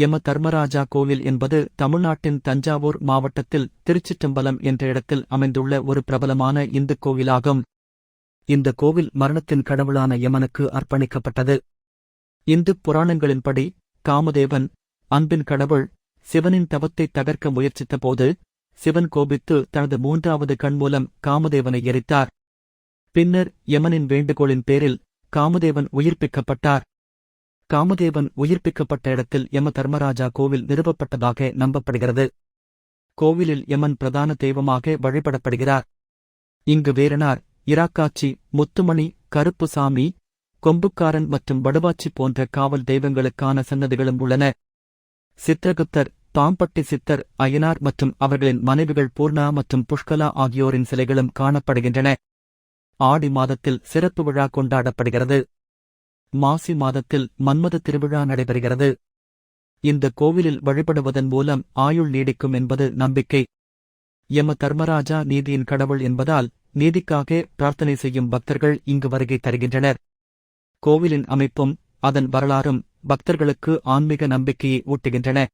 யம தர்மராஜா கோவில் என்பது தமிழ்நாட்டின் தஞ்சாவூர் மாவட்டத்தில் திருச்சிற்றம்பலம் என்ற இடத்தில் அமைந்துள்ள ஒரு பிரபலமான இந்து கோவிலாகும். இந்த கோவில் மரணத்தின் கடவுளான யமனுக்கு அர்ப்பணிக்கப்பட்டது. இந்து புராணங்களின்படி காமதேவன் அன்பின் கடவுள் சிவனின் தவத்தை தகர்க்க முயற்சித்தபோது சிவன் கோபித்து தனது மூன்றாவது கண் மூலம் காமதேவனை எரித்தார். பின்னர் யமனின் வேண்டுகோளின் பேரில் காமதேவன் உயிர்ப்பிக்கப்பட்டார். காமதேவன் உயிர்ப்பிக்கப்பட்ட இடத்தில் யம தர்மராஜா கோவில் நிறுவப்பட்டதாக நம்பப்படுகிறது. கோவிலில் யமன் பிரதான தெய்வமாக வழிபடப்படுகிறார். இங்கு வேரனார் இராக்காச்சி முத்துமணி கருப்புசாமி கொம்புக்காரன் மற்றும் வடுவாச்சி போன்ற காவல் தெய்வங்களுக்கான சன்னதிகளும் உள்ளன. சித்திரகுப்தர் பாம்பட்டி சித்தர் அய்யனார் மற்றும் அவர்களின் மனைவிகள் பூர்ணா மற்றும் புஷ்கலா ஆகியோரின் சிலைகளும் காணப்படுகின்றன. ஆடி மாதத்தில் சிறப்பு விழா கொண்டாடப்படுகிறது. மாசி மாதத்தில் மன்மத திருவிழா நடைபெறுகிறது. இந்த கோவிலில் வழிபடுவதன் மூலம் ஆயுள் நீடிக்கும் என்பது நம்பிக்கை. யம தர்மராஜா நீதியின் கடவுள் என்பதால் நீதிக்காக பிரார்த்தனை செய்யும் பக்தர்கள் இங்கு வருகை தருகின்றனர். கோவிலின் அமைப்பும் அதன் வரலாறும் பக்தர்களுக்கு ஆன்மீக நம்பிக்கையை ஊட்டுகின்றன.